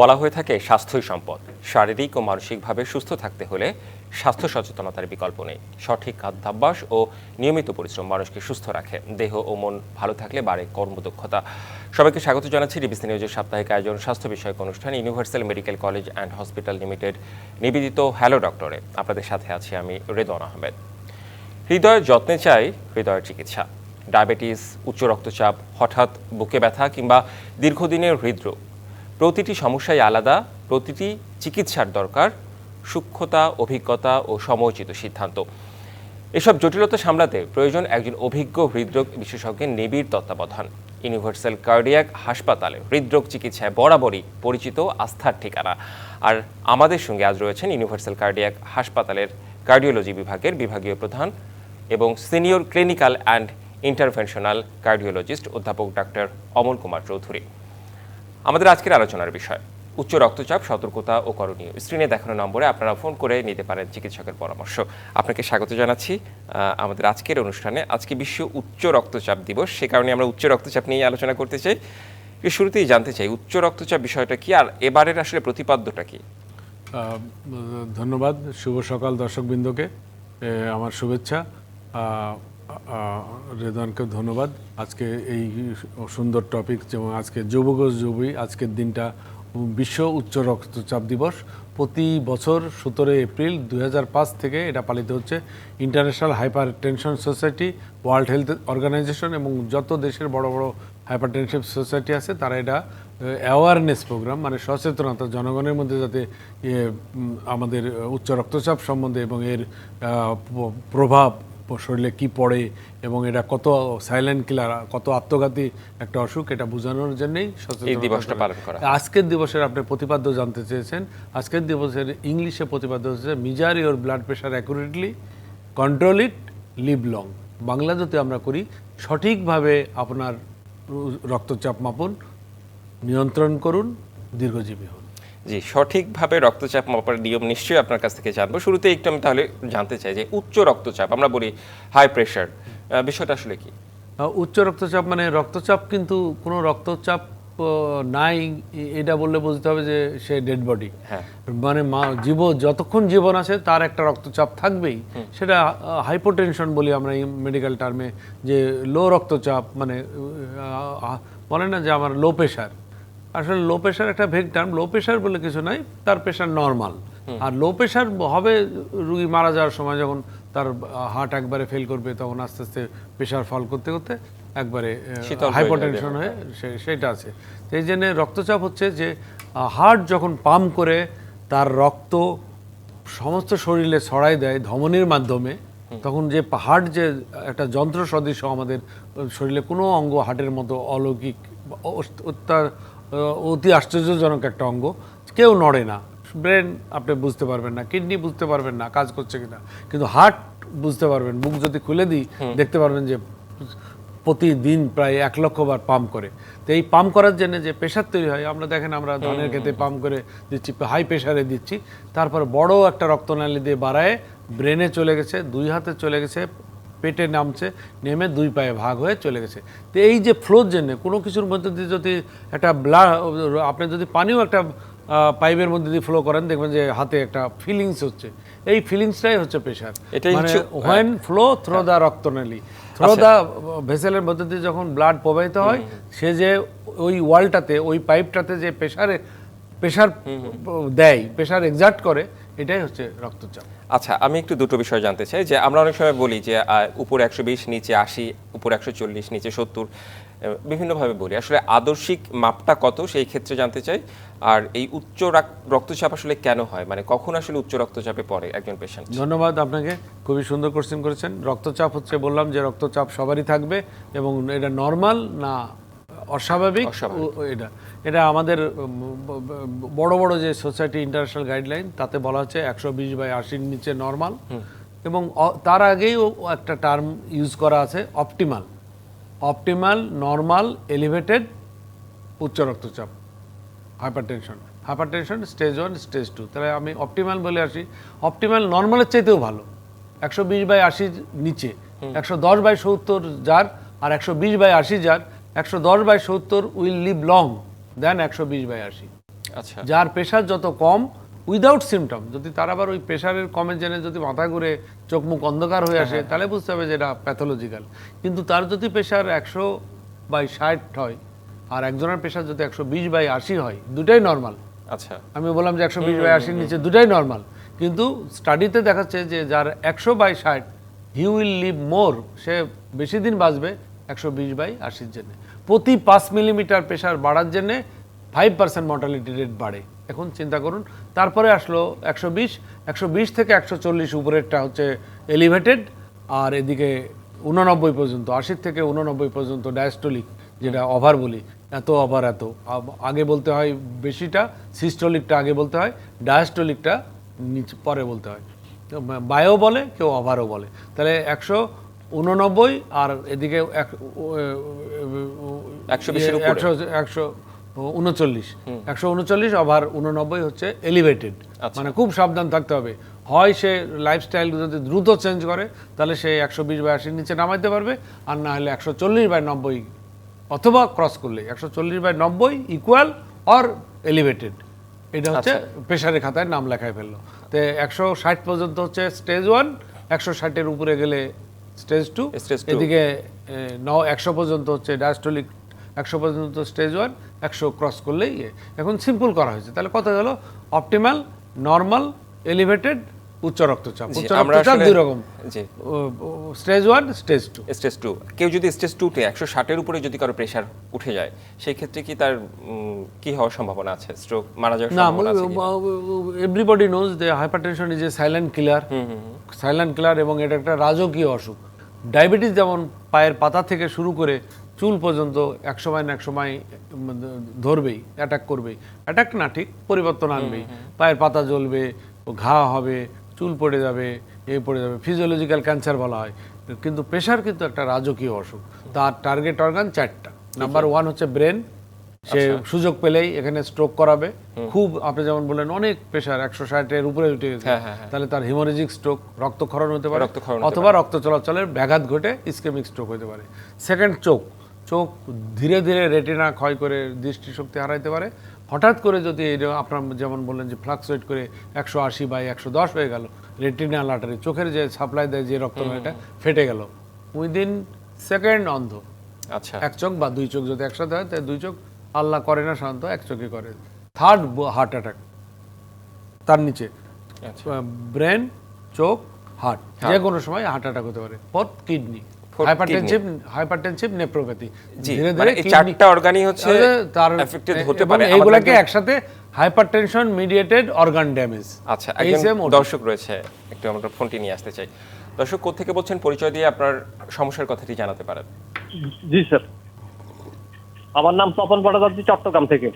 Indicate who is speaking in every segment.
Speaker 1: বলা হয়ে থাকে স্বাস্থ্যই সম্পদ। শারীরিক ও মানসিকভাবে সুস্থ থাকতে হলে স্বাস্থ্য সচেতনতার বিকল্প নেই। সঠিক খাদ্যাভ্যাস ও নিয়মিত পরিশ্রম মানুষকে সুস্থ রাখে। দেহ ও মন ভালো থাকলে বাড়ে কর্মদক্ষতা। সবাইকে স্বাগত জানাচ্ছি ডিবিসি নিউজের সাপ্তাহিক আয়োজন স্বাস্থ্য বিষয়ক অনুষ্ঠান universal medical college and hospital limited, নিবেদিত হ্যালো ডক্টরে। আপনাদের সাথে আছি আমি রেদন আহমেদ। হৃদয়ের যত্নে চাই হৃদয়ের চিকিৎসা। ডায়াবেটিস, উচ্চ রক্তচাপ, হঠাৎ বুকে ব্যথা কিংবা দীর্ঘদিনের হৃদরোগ প্রতিটি সমস্যাই আলাদা, প্রতিটি চিকিৎসার দরকার, সূক্ষ্মতা, অভিজ্ঞতা ও সময়োচিত সিদ্ধান্ত। এসব জটিলতা সামলাতে প্রয়োজন একজন অভিজ্ঞ হৃদরোগ বিশেষজ্ঞের নিবিড় তত্ত্বাবধান। ইউনিভার্সাল কার্ডিয়াক হাসপাতালে হৃদরোগ চিকিৎসায় বরাবরই পরিচিত আস্থার ঠিকানা। আর আমাদের সঙ্গে আজ রয়েছেন ইউনিভার্সাল কার্ডিয়াক হাসপাতালের কার্ডিওলজি বিভাগের বিভাগীয় প্রধান এবং senior clinical and interventional cardiologist অধ্যাপক ডাক্তার অমল কুমার চৌধুরী। আমাদের আজকের আলোচনার বিষয়, উচ্চ রক্তচাপ, সতর্কতা ও করণীয়। স্ক্রিনে দেখানো নম্বরে আপনারা ফোন করে নিতে পারেন চিকিৎসকের পরামর্শ। আপনাকে স্বাগত জানাচ্ছি আমাদের আজকের অনুষ্ঠানে। আজকে বিশ্ব উচ্চ রক্তচাপ দিবস, সে কারণে আমরা উচ্চ রক্তচাপ নিয়ে আলোচনা করতে চাই। শুরুতেই জানতে চাই, উচ্চ রক্তচাপ বিষয়টা কি আর এবারের আসলে প্রতিপাদ্যটা কি?
Speaker 2: ধন্যবাদ। শুভ সকাল দর্শকবৃন্দকে আমার শুভেচ্ছা। আহ, ধন্যবাদ। আজকে এই সুন্দর টপিক যেমন আজকে যুবক যুবী আজকের দিনটা বিশ্ব উচ্চ রক্তচাপ দিবস। প্রতি বছর সতেরো এপ্রিল দু হাজার পাঁচ থেকে এটা পালিত হচ্ছে international hypertension society world health organization এবং যত দেশের বড় বড় হাইপার টেনশন সোসাইটি আছে তারা এটা অ্যাওয়ারনেস প্রোগ্রাম মানে সচেতনতা জনগণের মধ্যে যাতে আমাদের উচ্চ রক্তচাপ সম্বন্ধে এবং এর প্রভাব শরীরে কি পড়ে এবং এটা কত সাইলেন্ট কিলার কত আত্মঘাতী একটা অসুখ এটা বোঝানোর জন্যই
Speaker 1: এই দিবসটা পালন করা।
Speaker 2: আজকের দিবসের আপনি প্রতিপাদ্য জানতে চেয়েছেন। আজকের দিবসের ইংলিশে প্রতিপাদ্য হচ্ছে measure your blood pressure accurately control it live long Bangla যদি আমরা করি সঠিকভাবে আপনার রক্তচাপ মাপুন নিয়ন্ত্রণ করুন দীর্ঘজীবী হন।
Speaker 1: জি সঠিকভাবে রক্তচাপ মাপার নিয়ম নিশ্চয়ই আপনার কাছ থেকে জানব। শুরুতে একটু আমি তাহলে জানতে চাই যে উচ্চ রক্তচাপ আমরা বলি হাই প্রেশার বিষয়টা আসলে কি?
Speaker 2: উচ্চ রক্তচাপ মানে রক্তচাপ কিন্তু কোনো রক্তচাপ নাই এটা বললে বুঝতে হবে যে সে ডেড বডি
Speaker 1: হ্যাঁ।
Speaker 2: মানে মা জীব যতক্ষণ জীবন আছে তার একটা রক্তচাপ থাকবেই। সেটা হাইপোটেনশন বলি আমরা মেডিকেল টার্মে যে লো রক্তচাপ মানে বলে না যে আমার লো প্রেশার আসলে লো প্রেশার একটা ভেগ টার্ম লো প্রেশার বলে কিছু নাই তার প্রেশার নর্মাল আর লো প্রেশার হবে রুগী মারা যাওয়ার সময় যখন তার হার্ট একবারে ফেল করবে তখন আস্তে আস্তে প্রেশার ফল করতে করতে একবারে
Speaker 1: হয়ে
Speaker 2: হাইপোটেনশন হয়ে সেটা আছে। সেই জন্য রক্তচাপ হচ্ছে যে হার্ট যখন পাম্প করে তার রক্ত সমস্ত শরীরে ছড়াই দেয় ধমনির মাধ্যমে তখন যে হার্ট যে একটা যন্ত্র সদৃশ আমাদের শরীরে কোনো অঙ্গ হার্টের মতো অলৌকিক অত্যা- অতি আশ্চর্যজনক একটা অঙ্গ। কেউ নড়ে না। ব্রেন আপনি বুঝতে পারবেন না কিডনি বুঝতে পারবেন না কাজ করছে কিনা। কিন্তু হার্ট বুঝতে পারবেন বুক যদি খুলে দিই দেখতে পারবেন যে প্রতিদিন প্রায় এক লক্ষ বার পাম্প করে। তো এই পাম্প করার জন্য যে প্রেশার তৈরি হয় আমরা দেখেন আমরা ধানের খেতে পাম্প করে দিচ্ছি হাই প্রেশারে দিচ্ছি। তারপর বড় একটা রক্তনালী দিয়ে বাড়ায় ব্রেনে চলে গেছে দুই হাতে চলে গেছে পেটে নামছে নেমে দুই পায়ে ভাগ হয়ে চলে গেছে। তো এই যে ফ্লোর জন্য কোনো কিছুর মধ্যে দিয়ে যদি একটা ব্লা আপনি যদি পানিও একটা পাইপের মধ্যে দিয়ে ফ্লো করেন দেখবেন যে হাতে একটা ফিলিংস হচ্ছে। এই ফিলিংসটাই হচ্ছে প্রেশার
Speaker 1: এটাই
Speaker 2: মানে
Speaker 1: হচ্ছে-
Speaker 2: হোয়েন ফ্লো থ্রো দ্য রক্তনালী থ্রো দ্য ভেসেলের মধ্যে দিয়ে যখন ব্লাড প্রবাহিত হয় সে যে ওই ওয়ালটাতে ওই পাইপটাতে যে প্রেশারে প্রেশার দেয় প্রেশার এক্সাক্ট করে এটাই হচ্ছে রক্তচাপ।
Speaker 1: আচ্ছা আমি একটু দুটো বিষয় জানতে চাই যে আমরা অনেক সময় বলি যে উপর একশো বিশ, নিচে আশি, উপর একশো চল্লিশ, নিচে সত্তর বিভিন্নভাবে বলি। আসলে আদর্শিক মাপটা কত সেই ক্ষেত্রে জানতে চাই। আর এই উচ্চ রাক- রক্তচাপ আসলে কেন হয়? মানে কখন আসলে উচ্চ রক্তচাপে পড়ে একজন পেশেন্ট
Speaker 2: ধন্যবাদ আপনাকে। খুবই সুন্দর কোশ্চেন করেছেন। রক্তচাপ হচ্ছে বললাম যে, রক্তচাপ সবারই থাকবে এবং এটা নর্মাল না অস্বাভাবিক এটা। এটা আমাদের বড় বড় যে সোসাইটি ইন্টারন্যাশনাল গাইডলাইন তাতে বলা হচ্ছে একশো বিশ বাই আশির নিচে নর্মাল এবং তার আগেই একটা টার্ম ইউজ করা আছে অপটিমাল অপটিমাল নর্মাল এলিভেটেড উচ্চ রক্তচাপ hypertension hypertension stage one stage two তাহলে আমি অপটিমাল বলে আসি। অপটিমাল নর্মালের চাইতেও ভালো। একশো বিশ বাই আশির নিচে একশো দশ বাই সত্তর যার আর একশো বিশ বাই আশি যার। একশো দশ বাই সত্তর উইল লিভ লং দেন একশো বিশ বাই আশি।
Speaker 1: আচ্ছা।
Speaker 2: যার প্রেশার যত কম উইদাউট সিমটম যদি তার আবার ওই প্রেশারের কমে জেনে যদি মাথা ঘুরে চোখ মুখ অন্ধকার হয়ে আসে তাহলে বুঝতে হবে যে এটা প্যাথোলজিক্যাল কিন্তু তার যদি প্রেশার একশো বাই ষাট হয় আর একজনের প্রেশার যদি একশো বিশ বাই আশি হয় দুটাই নর্মাল
Speaker 1: আচ্ছা।
Speaker 2: আমি বললাম যে একশো বিশ বাই আশির নিচে দুটাই নর্মাল কিন্তু স্টাডিতে দেখাচ্ছে যে যার একশো বাই ষাট হি উইল লিভ মোর সে বেশি দিন বাঁচবে একশো বিশ বাই আশির জন্য। প্রতি পাঁচ মিলিমিটার প্রেশার বাড়ার জন্যে ফাইভ পার্সেন্ট মর্টালিটি রেট বাড়ে। এখন চিন্তা করুন, তারপরে আসলো একশো বিশ একশো বিশ থেকে একশো চল্লিশ উপরেরটা হচ্ছে এলিভেটেড আর এদিকে উননব্বই পর্যন্ত, আশির থেকে উননব্বই পর্যন্ত ডায়াস্টোলিক যেটা ওভার বলি, এত ওভার এত। আগে বলতে হয় বেশিটা সিস্টোলিকটা আগে বলতে হয় ডায়াস্টোলিকটা নিচ পরে বলতে হয়। বায়ো বলে, কেউ ওভারও বলে। তাহলে একশো উননব্বই আর এদিকে এক- উ- উ-
Speaker 1: 120 এর উপরে।
Speaker 2: একশো উনচল্লিশ একশো উনচল্লিশ ওভার উননব্বই হচ্ছে এলিভেটেড
Speaker 1: আচ্ছা।
Speaker 2: মানে খুব সাবধান থাকতে হবে। হয় সে লাইফস্টাইল যদি দ্রুত চেঞ্জ করে তাহলে সে একশো বিশ বাই আশির নিচে নামাইতে পারবে আর না হলে একশো চল্লিশ বাই নব্বই অথবা ক্রস করলে একশো চল্লিশ বাই নব্বই ইকুয়াল অর এলিভেটেড এটা হচ্ছে প্রেশারের খাতায় নাম লেখায় ফেলল। তো একশো ষাট পর্যন্ত হচ্ছে স্টেজ ওয়ান একশো ষাটের উপরে গেলে স্টেজ টু এদিকে ন একশো পর্যন্ত হচ্ছে ডায়াস্টোলিক একশো পর্যন্ত স্টেজ ওয়ান একশো ক্রস করলেই ইয়ে এখন সিম্পল করা হয়েছে। তাহলে কত গেল অপটিমাল নর্মাল এলিভেটেড উচ্চ রক্তচাপ। উচ্চ রক্তচাপ দুই রকম। Stage one stage two.
Speaker 1: Stage two. কেউ যদি স্টেজ টুতে একশো ষাটের উপরে যদি কারও প্রেশার উঠে যায় সেই ক্ষেত্রে কি তার কি হওয়ার সম্ভাবনা আছে? স্ট্রোক মারা যাওয়ার
Speaker 2: না
Speaker 1: সম্ভাবনা আছে?
Speaker 2: এভরিবডি নোজ যে hypertension is a silent killer silent killer এবং এটা একটা রাজকীয় অসুখ। ডায়াবেটিস যেমন পায়ের পাতা থেকে শুরু করে চুল পর্যন্ত এক সময় না এক সময় ধরবেই অ্যাটাক করবেই। অ্যাটাক না ঠিক পরিবর্তন আনবেই। পায়ের পাতা জ্বলবে ঘা হবে চুল পড়ে যাবে এ পড়ে যাবে ফিজিওলজিক্যাল ক্যান্সার বলা হয়। কিন্তু প্রেশার কিন্তু একটা রাজকীয় অসুখ। তার টার্গেট অর্গান চারটা। নাম্বার ওয়ান হচ্ছে ব্রেন সে সুযোগ পেলেই এখানে স্ট্রোক করাবে। খুব আপনি যেমন বললেন অনেক প্রেশার একশো ষাটের উপরে উঠে গেছে।
Speaker 1: হ্যাঁ, হ্যাঁ, হ্যাঁ।
Speaker 2: তাহলে তার হিমোরেজিক স্ট্রোক রক্তক্ষরণ হতে পারে অথবা রক্ত চলাচলের ব্যাঘাত ঘটে ইসকেমিক স্ট্রোক হতে পারে। সেকেন্ড চোখ চোখ ধীরে ধীরে রেটিনা ক্ষয় করে দৃষ্টিশক্তি হারাইতে পারে। হঠাৎ করে যদি আপনার যেমন বললেন যে ফ্লাকচুয়েট করে একশো আশি বাই একশো দশ হয়ে গেল রেটিনা লাটারি চোখের যে সাপ্লাই দেয় যে রক্ত এটা ফেটে গেল। উইদিন সেকেন্ড অন্ধ।
Speaker 1: আচ্ছা।
Speaker 2: এক চোখ বা দুই চোখ যদি একসাথে হয় তাহলে দুই চোখ আল্লাহ করে না সাধারণত এক চোখে করে। থার্ড হার্ট অ্যাটাক তার নিচে।
Speaker 1: আচ্ছা।
Speaker 2: ব্রেন চোখ হার্ট যে কোনো সময় হার্ট অ্যাটাক হতে পারে। Fourth kidney hypertensive hypertensive nephropathy
Speaker 1: জি মানে চারটা অর্গানই হচ্ছে
Speaker 2: তার
Speaker 1: এফেক্টেড হতে পারে
Speaker 2: এইগুলাকে একসাথে হাইপারটেনশন মিডিয়েটেড অর্গান ড্যামেজ
Speaker 1: আচ্ছা
Speaker 2: এই
Speaker 1: একজন দর্শক রয়েছে। একটু আমরা ফোনটি নিয়ে আসতে চাই। দর্শক কোথেকে বলছেন পরিচয় দিয়ে আপনার সমস্যার কথাটি জানাতে পারেন।
Speaker 3: জি স্যার। আমার নাম তপন ভট্টাচার্য চট্টগ্রাম থেকে।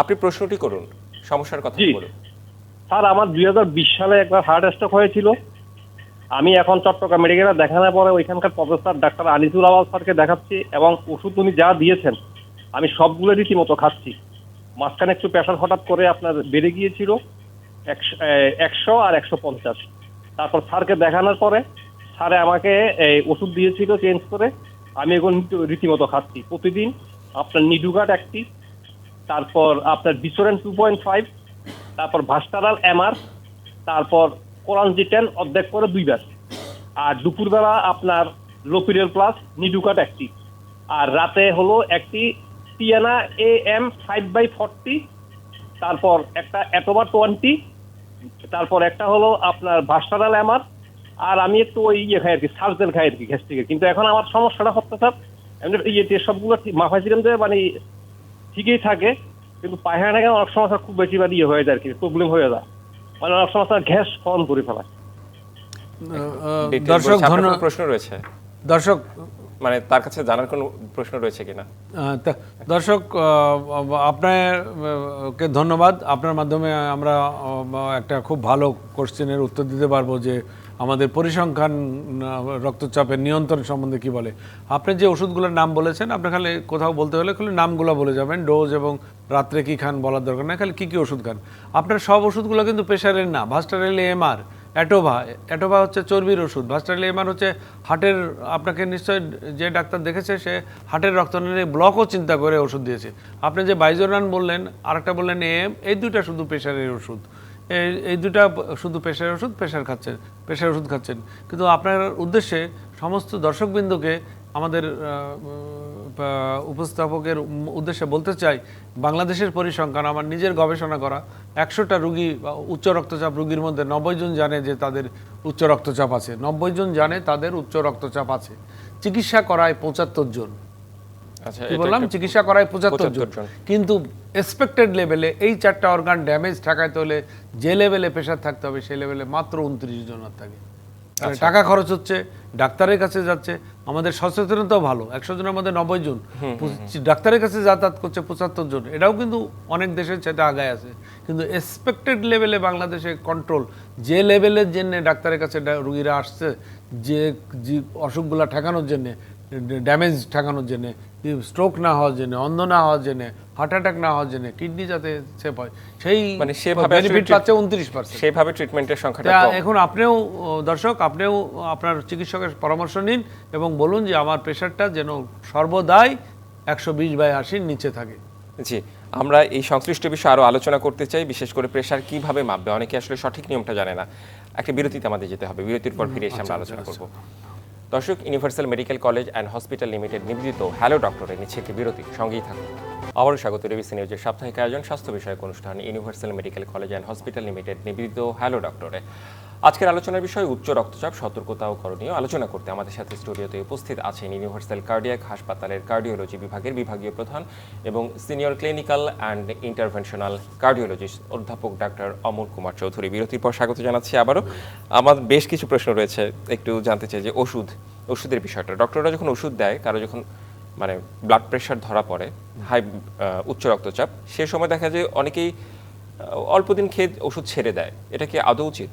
Speaker 1: আপনি প্রশ্নটি করুন সমস্যার কথা। বলুন।
Speaker 3: স্যার আমার দু হাজার বিশ সালে একবার হার্ট স্ট্রোক হয়েছিল। আমি এখন চট্টগ্রাম মেডিকেলে দেখানোর পরে ওইখানকার প্রফেসর ডাক্তার আনিসুল আওয়াল স্যারকে দেখাচ্ছি এবং ওষুধ উনি যা দিয়েছেন আমি সবগুলো রীতিমতো খাচ্ছি। মাঝখানে একটু প্রেশার হঠাৎ করে আপনার বেড়ে গিয়েছিল একশো একশো আর একশো পঞ্চাশ। তারপর স্যারকে দেখানোর পরে স্যারে আমাকে এই ওষুধ দিয়েছিল চেঞ্জ করে আমি এখন রীতিমতো খাচ্ছি। প্রতিদিন আপনার নিডুগাট একটি তারপর আপনার বিসোরেন টু পয়েন্ট ফাইভ তারপর ভাস্টারাল এমআর, তারপর কোরআন জি টেন অর্ধেক করে দুইবার আর দুপুরবেলা আপনার লোপিরিয়াল প্লাস নিডুকাট একটি আর রাতে হলো একটি Tiana A M five by forty তারপর একটা এটোবার টোয়েন্টি তারপর একটা হলো আপনার ভাস্টারাল এমআর আর আমি একটু ওই ইয়ে খাই আর কি সার্জেল খাই আর কি থেকে কিন্তু এখন আমার সমস্যাটা হচ্ছে স্যার এমনি ইয়ে সবগুলো মাফা ছিলাম যে মানে ঠিকই থাকে কিন্তু পায়খানা কেন অনেক সমস্যা খুব বেশি বা ইয়ে হয়ে যায় আর কি প্রবলেম হয়ে যায়। মানে অনেক সমস্যা গ্যাস ফর্ম করে ফেলায়।
Speaker 2: দর্শক
Speaker 1: বলছে। আপনার
Speaker 2: ধন্য
Speaker 1: কোনো প্রশ্ন রয়েছে?
Speaker 2: দর্শক
Speaker 1: মানে তার কাছে জানার কোনো প্রশ্ন রয়েছে কিনা?
Speaker 2: দর্শক আপনাকে ধন্যবাদ। আপনার মাধ্যমে আমরা একটা খুব ভালো কোশ্চেনের উত্তর দিতে পারব যে আমাদের পরিসংখ্যান রক্তচাপের নিয়ন্ত্রণ সম্বন্ধে কি বলে। আপনি যে ওষুধগুলোর নাম বলেছেন, আপনি খালি কোথাও বলতে হলে খালি নামগুলো বলে যাবেন, ডোজ এবং রাত্রে কি খান বলার দরকার না খালি কী কী ওষুধ খান। আপনার সব ওষুধগুলো কিন্তু প্রেশারের না, ভাস্টারেল এমআর। অ্যাটোভা অ্যাটোভা হচ্ছে চর্বির ওষুধ। ভাস্টারিল এমআর হচ্ছে হার্টের, আপনাকে নিশ্চয় যে ডাক্তার দেখেছে, সে হার্টের রক্তনালীর ব্লকও চিন্তা করে ওষুধ দিয়েছে। আপনি যে বাইজোরান বললেন, আরেকটা বললেন এম এই দুইটা শুধু প্রেশারের ওষুধ। এই এই দুটা শুধু প্রেশারের ওষুধ প্রেশার খাচ্ছেন প্রেশার ওষুধ খাচ্ছেন। কিন্তু আপনার উদ্দেশ্যে সমস্ত দর্শকবৃন্দকে আমাদের উপস্থাপকের উদ্দেশ্যে বলতে চাই বাংলাদেশের পরিসংখ্যান আমার নিজের গবেষণা করা একশোটা রুগী বা উচ্চ রক্তচাপ রুগীর মধ্যে নব্বই জন জানে যে তাদের উচ্চ রক্তচাপ আছে নব্বই জন জানে তাদের উচ্চ রক্তচাপ আছে। চিকিৎসা করায় পঁচাত্তর জন।
Speaker 1: আচ্ছা
Speaker 2: বললাম? চিকিৎসা করায় পঁচাত্তর
Speaker 1: জন।
Speaker 2: কিন্তু এক্সপেক্টেড লেভেলে এই চারটা অর্গান ড্যামেজ ঠেকাইতে হলে যে লেভেলে প্রেশার থাকতে হবে সেই লেভেলে মাত্র উনত্রিশ জন আর থাকে। তাহলে টাকা খরচ হচ্ছে ডাক্তারের কাছে যাচ্ছে আমাদের সচেতনতাও ভালো। একশো জনের মধ্যে নব্বই জন ডাক্তারের কাছে যাতায়াত করছে পঁচাত্তর জন। এটাও কিন্তু অনেক দেশের সেটা আগায় আছে। কিন্তু এক্সপেক্টেড লেভেলে বাংলাদেশে কন্ট্রোল যে লেভেলের জন্যে ডাক্তারের কাছে রুগীরা আসছে যে যে অসুখগুলা ঠেকানোর জন্যে ড্যামেজ ঠেকানোর জন্যে স্ট্রোক না হওয়ার জন্য অন্ধ না হওয়ার জন্য হার্ট অ্যাটাক না হওয়ার জন্য কিডনি যাতে সেভ হয় সেই
Speaker 1: মানে সেভাবে
Speaker 2: বেনিফিট পাচ্ছে উনত্রিশ পার্সেন্ট
Speaker 1: সেভাবে ট্রিটমেন্টের সংখ্যাটা
Speaker 2: এখন আপনিও দর্শক আপনিও আপনার চিকিৎসকের পরামর্শ নিন এবং বলুন যে আমার প্রেশারটা যেন সর্বদাই একশো বিশ বাই আশির নিচে থাকে।
Speaker 1: জি আমরা এই সংশ্লিষ্ট বিষয়ে আরও আলোচনা করতে চাই বিশেষ করে প্রেশার কীভাবে মাপবে? অনেকে আসলে সঠিক নিয়মটা জানে না। একটা বিরতিতে আমাদের যেতে হবে বিরতির পর ফিরে এসে আমরা আলোচনা করব। দর্শক universal medical college and hospital limited নিবেদিত হ্যালো ডক্টরের নিচ্ছে একটি বিরতি। সঙ্গেই থাকুন। আবারও স্বাগত রেবিসি নিউজের সাপ্তাহিক আয়োজন, স্বাস্থ্য বিষয়ক অনুষ্ঠান universal medical college and hospital limited নিবেদিত হ্যালো ডক্টরে আজকের আলোচনার বিষয় উচ্চ রক্তচাপ, সতর্কতা ও করণীয় আলোচনা করতে আমাদের সাথে স্টুডিওতে উপস্থিত আছেন ইউনিভার্সাল কার্ডিয়াক হাসপাতালের কার্ডিওলজি বিভাগের বিভাগীয় প্রধান এবং senior clinical and interventional cardiologist অধ্যাপক ডাক্তার অমর কুমার চৌধুরী। বিরতির পর স্বাগত জানাচ্ছি আবারও। আমার বেশ কিছু প্রশ্ন রয়েছে, একটু জানতে চাই যে ওষুধ, ওষুধের বিষয়টা। ডক্টররা যখন ওষুধ দেয়, কারও যখন মানে ব্লাড প্রেশার ধরা পড়ে হাই উচ্চ রক্তচাপ, সে সময় দেখা যায় অনেকেই অল্প দিন খেয়ে ওষুধ ছেড়ে দেয়। এটা কি আদৌ উচিত?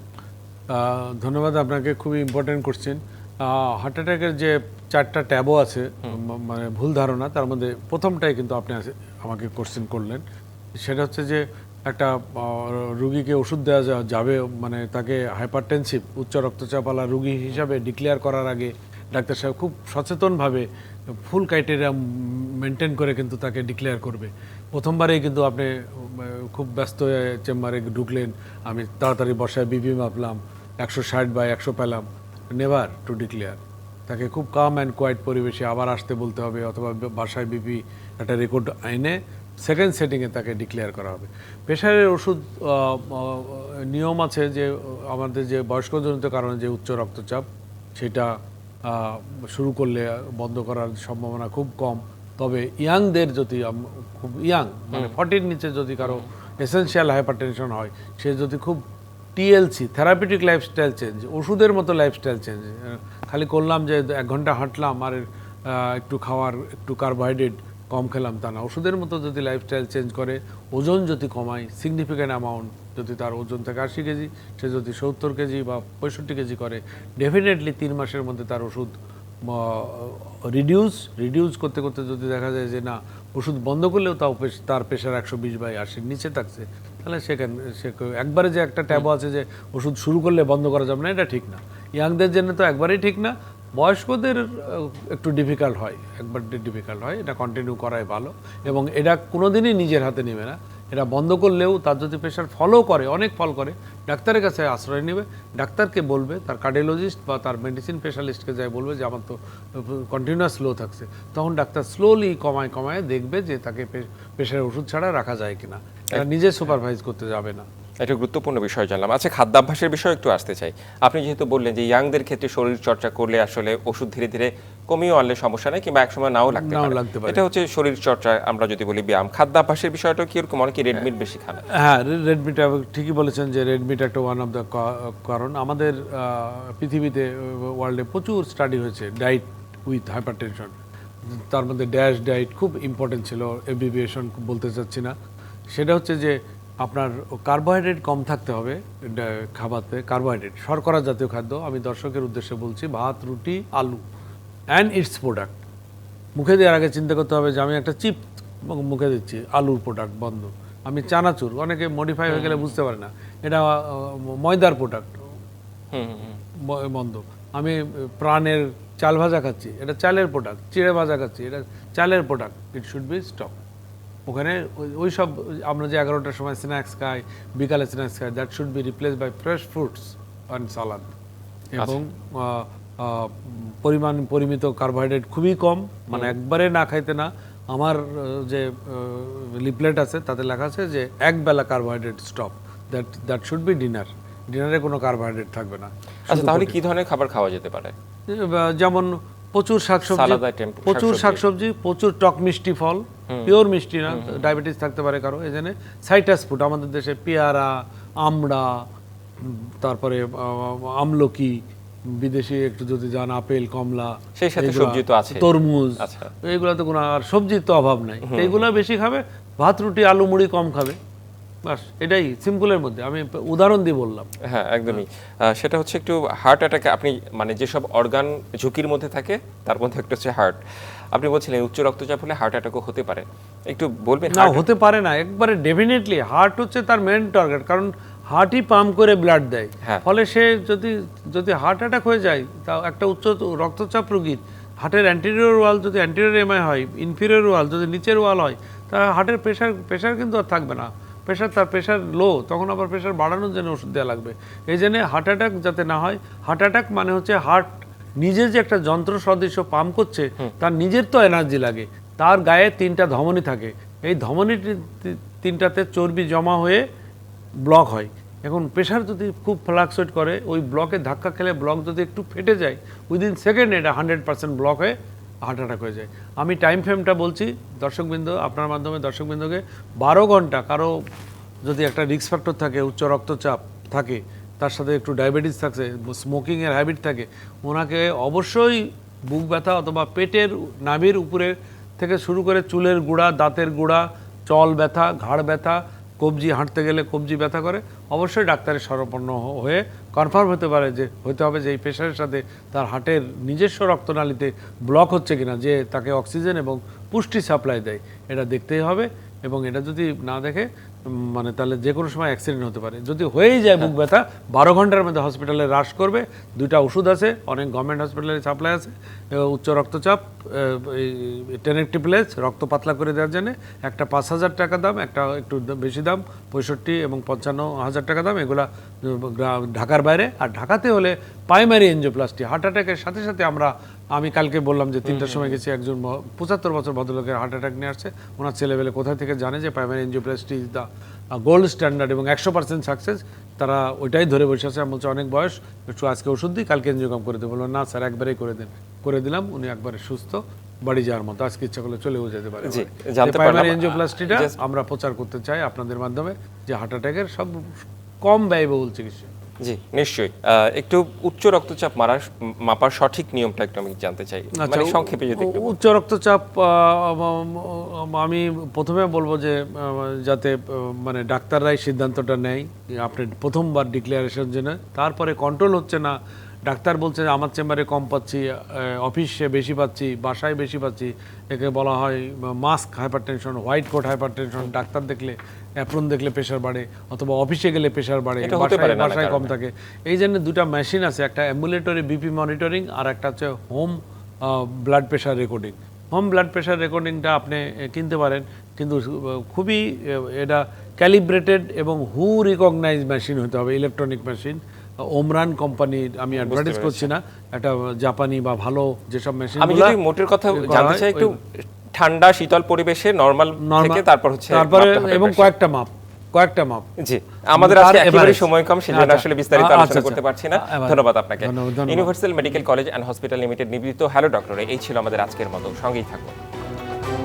Speaker 2: ধন্যবাদ আপনাকে খুবই ইম্পর্টেন্ট কোশ্চেন হার্ট অ্যাটাকের যে চারটা ট্যাবও আছে মানে ভুল ধারণা তার মধ্যে প্রথমটাই কিন্তু আপনি আমাকে কোশ্চেন করলেন। সেটা হচ্ছে যে একটা রুগীকে ওষুধ দেওয়া যাবে মানে তাকে হাইপারটেনসিভ উচ্চ রক্তচাপওয়ালা রুগী হিসাবে ডিক্লেয়ার করার আগে ডাক্তার সাহেব খুব সচেতনভাবে ফুল ক্রাইটেরিয়া মেনটেন করে কিন্তু তাকে ডিক্লেয়ার করবে। প্রথমবারেই কিন্তু আপনি খুব ব্যস্ত চেম্বারে ঢুকলেন আমি তাড়াতাড়ি বসায় বিপি মাপলাম একশো ষাট বা একশো পেলাম নেভার টু ডিক্লেয়ার। তাকে খুব কাম অ্যান্ড কোয়াইট পরিবেশে আবার আসতে বলতে হবে অথবা বাসায় বিপি একটা রেকর্ড আইনে সেকেন্ড সেটিংয়ে তাকে ডিক্লেয়ার করা হবে। প্রেশারের ওষুধ নিয়ম আছে যে আমাদের যে বয়স্কজনিত কারণে যে উচ্চ রক্তচাপ সেটা শুরু করলে বন্ধ করার সম্ভাবনা খুব কম। তবে ইয়াংদের যদি খুব ইয়াং মানে ফর্টির নিচে যদি কারও এসেনশিয়াল হাইপারটেনশন হয় সে যদি খুব টিএলসি থেরাপিউটিক লাইফস্টাইল চেঞ্জ ওষুধের মতো লাইফস্টাইল চেঞ্জ খালি করলাম যে এক ঘণ্টা হাঁটলাম, আর একটু খাওয়ার, একটু কার্বোহাইড্রেট কম খেলাম তা না। ওষুধের মতো যদি লাইফস্টাইল চেঞ্জ করে, ওজন যদি কমায় সিগনিফিক্যান্ট অ্যামাউন্ট যদি তার ওজন থেকে আশি কেজি, সে যদি সত্তর কেজি বা পঁয়ষট্টি কেজি করে ডেফিনেটলি তিন মাসের মধ্যে তার ওষুধ রিডিউস রিডিউস করতে করতে যদি দেখা যায় যে না, ওষুধ বন্ধ করলেও তাও তার প্রেশার একশো বিশ বাই আশির নিচে থাকছে তাহলে সেখানে সে একবারে যে একটা ট্যাবও আছে যে ওষুধ শুরু করলে বন্ধ করা যাবে না এটা ঠিক না। ইয়াংদের জন্য তো একবারেই ঠিক না বয়স্কদের একটু ডিফিকাল্ট হয় একবার ডিফিকাল্ট হয় এটা কন্টিনিউ করাই ভালো। এবং এটা কোনোদিনই নিজের হাতে নেবে না। এটা বন্ধ করলেও তার যদি প্রেশার ফলো করে অনেক ফল করে ডাক্তারের কাছে আশ্রয় নেবে ডাক্তারকে বলবে তার কার্ডিওলজিস্ট বা তার মেডিসিন স্পেশালিস্টকে যাই বলবে যে আমার তো কন্টিনিউয়াস স্লো থাকছে। তখন ডাক্তার স্লোলি কমায় কমায় দেখবে যে তাকে প্রেশারের ওষুধ ছাড়া রাখা যায় কিনা। নিজে সুপারভাইজ করতে যাবে না।
Speaker 1: একটা গুরুত্বপূর্ণ বিষয় জানলাম। আচ্ছা খাদ্যাভ্যাসের বিষয়ে একটু আসতে চাই। আপনি যেহেতু বললেন যে ইয়াংদের ক্ষেত্রে শরীর চর্চা করলে আসলে ওষুধ ধীরে ধীরে কমিয়েও আনলে সমস্যা নেই কিংবা একসময় নাও লাগতে পারে। এটা হচ্ছে শরীর চর্চা আমরা যদি বলি ব্যায়াম। খাদ্যাভ্যাসের বিষয়টা কি এরকম? অনেকে রেডমিট বেশি খান।
Speaker 2: হ্যাঁ রেডমিট ঠিকই বলেছেন যে রেডমিট একটা ওয়ান অফ দ্য কারণ। আমাদের পৃথিবীতে ওয়ার্ল্ডে প্রচুর স্টাডি হয়েছে ডায়েট উইথ হাইপারটেনশন তার মধ্যে ড্যাশ ডায়েট খুব ইম্পর্টেন্ট ছিল। এবিভিয়েশন বলতে চাচ্ছি না। সেটা হচ্ছে যে আপনার কার্বোহাইড্রেট কম থাকতে হবে খাবারতে কার্বোহাইড্রেট শর্করা জাতীয় খাদ্য আমি দর্শকের উদ্দেশ্যে বলছি ভাত রুটি আলু অ্যান্ড ইটস প্রোডাক্ট মুখে দেওয়ার আগে চিন্তা করতে হবে যে আমি একটা চিপ মুখে দিচ্ছি আলুর প্রোডাক্ট বন্ধ। আমি চানাচুর অনেকে মডিফাই হয়ে গেলে বুঝতে পারে না। এটা ময়দার প্রোডাক্ট বন্ধ। আমি প্রাণের চাল ভাজা খাচ্ছি এটা চালের প্রোডাক্ট চিড়ে ভাজা খাচ্ছি এটা চালের product it should be stop ওখানে ওই- সব আমরা যে এগারোটার সময় স্ন্যাক্স খাই বিকালে স্ন্যাক্স খাই that should be replace by fresh fruits and salad এবং পরিমাণ পরিমিত কার্বোহাইড্রেট খুবই কম মানে একবারে না খাইতে না। আমার যে লিপলেট আছে তাতে লেখা আছে যে এক বেলা carbohydrate stop that that should be dinner ডিনারে কোনো কার্বোহাইড্রেট থাকবে না।
Speaker 1: আচ্ছা তাহলে কি ধরনের খাবার খাওয়া যেতে পারে?
Speaker 2: যেমন প্রচুর শাকসবজি প্রচুর
Speaker 1: শাকসবজি।
Speaker 2: প্রচুর টক মিষ্টি ফল পিওর মিষ্টি না ডায়াবেটিস থাকতে পারে কারও এই জন্য সাইটাস ফুড আমাদের দেশে পেয়ারা আমড়া তারপরে আমলকি বিদেশি একটু যদি যান আপেল কমলা
Speaker 1: সেই সাথে সবজি তো আছে।
Speaker 2: তরমুজ
Speaker 1: আচ্ছা।
Speaker 2: এইগুলাতে কোনো আর সবজির তো অভাব নাই তো এইগুলা বেশি খাবে ভাত রুটি আলু মুড়ি কম খাবে বাস এটাই সিম্পলের মধ্যে। আমি উদাহরণ দিয়ে বললাম।
Speaker 1: হ্যাঁ একদমই। সেটা হচ্ছে একটু হার্ট অ্যাটাকে আপনি মানে যেসব অর্গান ঝুঁকির মধ্যে থাকে তার মধ্যে একটা হচ্ছে হার্ট আপনি বলছিলেন উচ্চ রক্তচাপ হলে হার্ট অ্যাটাকও হতে পারে। একটু বলবেন
Speaker 2: না হতে পারে না। একবারে ডেফিনেটলি হার্ট হচ্ছে তার মেন টার্গেট কারণ হার্টই পাম্প করে ব্লাড দেয়।
Speaker 1: হ্যাঁ।
Speaker 2: ফলে সে যদি যদি হার্ট অ্যাটাক হয়ে যায় তা একটা উচ্চ রক্তচাপ রোগীর হার্টের অ্যান্টেরিয়র ওয়াল যদি অ্যান্টেরিয়র এমআই হয় ইনফিরিয়র ওয়াল যদি নিচের ওয়াল হয় তা হার্টের প্রেশার প্রেশার কিন্তু আর থাকবে না। প্রেশার তার প্রেশার লো তখন আবার প্রেশার বাড়ানোর জন্য ওষুধ দেওয়া লাগবে। এই জন্য হার্ট অ্যাটাক যাতে না হয় হার্ট অ্যাটাক মানে হচ্ছে হার্ট নিজে যে একটা যন্ত্র সদৃশ্য পাম্প করছে তার নিজের তো এনার্জি লাগে। তার গায়ে তিনটা ধমনী থাকে। এই ধমনী তিনটাতে চর্বি জমা হয়ে ব্লক হয়। এখন প্রেশার যদি খুব ফ্লাকচুয়েট করে ওই ব্লকে ধাক্কা খেলে ব্লক যদি একটু ফেটে যায় উইদিন সেকেন্ড এটা হান্ড্রেড পার্সেন্ট ব্লক হয়ে হার্ট অ্যাটাক হয়ে যায়। আমি টাইম ফ্রেমটা বলছি, দর্শকবৃন্দ, আপনার মাধ্যমে দর্শকবৃন্দকে বারো ঘণ্টা, কারও যদি একটা রিস্ক ফ্যাক্টর থাকে, উচ্চ রক্তচাপ থাকে, তার সাথে একটু ডায়াবেটিস থাকছে স্মোকিংয়ের হ্যাবিট থাকে, ওনাকে অবশ্যই বুক ব্যথা অথবা পেটের নাভির উপরে থেকে শুরু করে চুলের গুঁড়া, দাঁতের গুঁড়া, চল ব্যথা, ঘাড় ব্যথা কবজি হাঁটতে গেলে কবজি ব্যথা করে, অবশ্যই ডাক্তারের স্বরপন্ন হয়ে কনফার্ম হতে পারে যে, হতে হবে যে এই প্রেশারের সাথে তার হার্টের নিজস্ব রক্তনালীতে ব্লক হচ্ছে কিনা, যে তাকে অক্সিজেন এবং পুষ্টি সাপ্লাই দেয়। এটা দেখতেই হবে এবং এটা যদি না দেখে মানে তাহলে যে কোনো সময় অ্যাক্সিডেন্ট হতে পারে। যদি হয়েই যায় বুক ব্যথা, বারো ঘণ্টার মধ্যে হসপিটালে হ্রাস করবে, দুইটা ওষুধ আছে, অনেক গভর্নমেন্ট হসপিটালে সাপ্লাই আছে উচ্চ রক্তচাপ টেনেকটিপ্লেস রক্ত পাতলা করে দেওয়ার জন্য একটা পাঁচ হাজার টাকা দাম, একটা একটু বেশি দাম, পঁয়ষট্টি এবং পঞ্চান্ন হাজার টাকা দাম, এগুলা ঢাকার বাইরে আর ঢাকাতে হলে প্রাইমারি এনজিওপ্লাস্টি হার্ট অ্যাটাকের সাথে সাথে আমরা আমি কালকে বললাম যে তিনটার সময় গেছি একজন পঁচাত্তর বছর ভদ্রলোকের হার্ট অ্যাটাক নিয়ে আসছে। ওনার ছেলেবেলে কোথা থেকে জানে যে primary angioplasty is the gold standard এবং একশো পার্সেন্ট সাকসেস তারা ওইটাই ধরে বসে আছে। আমি বলছি অনেক বয়স একটু আজকে ওষুধ দিই কালকে এনজিওগ্রাম করে দেবো। না স্যার একবারেই করে দেন করে দিলাম উনি একবারে সুস্থ বাড়ি যাওয়ার মতো। আজকে ইচ্ছা করলে চলেও যেতে পারে প্রাইমারি। এনজিওপ্লাস্টিটা আমরা প্রচার করতে চাই আপনাদের মাধ্যমে যে হার্ট অ্যাটাকের সব কম ব্যয়বহুল চিকিৎসা।
Speaker 1: জি নিশ্চয়ই। একটু উচ্চ রক্তচাপ মারার মাপার সঠিক নিয়মটা একটু আমি জানতে চাই। মানে
Speaker 2: আচ্ছা,
Speaker 1: সংক্ষেপে যদি একটু
Speaker 2: উচ্চ রক্তচাপ আমি প্রথমে বলব যে যাতে মানে ডাক্তাররাই সিদ্ধান্তটা নেয় আপনি প্রথমবার ডিক্লারেশন জন্য তারপরে কন্ট্রোল হচ্ছে না। ডাক্তার বলছে আমার চেম্বারে কম পাচ্ছি অফিসে বেশি পাচ্ছি বাসায় বেশি পাচ্ছি। একে বলা হয় mask hyper tension white coat hyper tension doctor দেখলে অ্যাপ্রন দেখলে প্রেশার বাড়ে অথবা অফিসে গেলে প্রেশার বাড়ে বাসায় কম থাকে। এই জন্য দুটা মেশিন আছে একটা অ্যাম্বুলেটরি বিপি মনিটরিং আর একটা হচ্ছে home blood pressure recording home blood pressure রেকর্ডিংটা আপনি কিনতে পারেন। কিন্তু খুবই এটা ক্যালিব্রেটেড এবং হু রিকগনাইজ মেশিন হতে হবে ইলেকট্রনিক মেশিন ওমরান কোম্পানির আমি অ্যাডভার্টাইজ করছি না একটা জাপানি বা ভালো যেসব মেশিন
Speaker 1: আমি যদি মোটের কথা জানতে চাই একটু ঠান্ডা শীতল পরিবেশে নরমাল থেকে তারপর হচ্ছে
Speaker 2: তারপরে এবং কয়েকটা মাপ কয়েকটা মাপ।
Speaker 1: জি আমাদের আজকে একেবারে সময় কম সেজন্য
Speaker 2: আচ্ছা।
Speaker 1: আসলে বিস্তারিত
Speaker 2: আচ্ছা,
Speaker 1: আলোচনা
Speaker 2: আচ্ছা।
Speaker 1: করতে পারছি না। ধন্যবাদ আপনাকে। Universal medical college and hospital limited নিবেদিত হ্যালো ডক্টরে এই ছিল আমাদের আজকের মতো। সঙ্গেই থাকুন।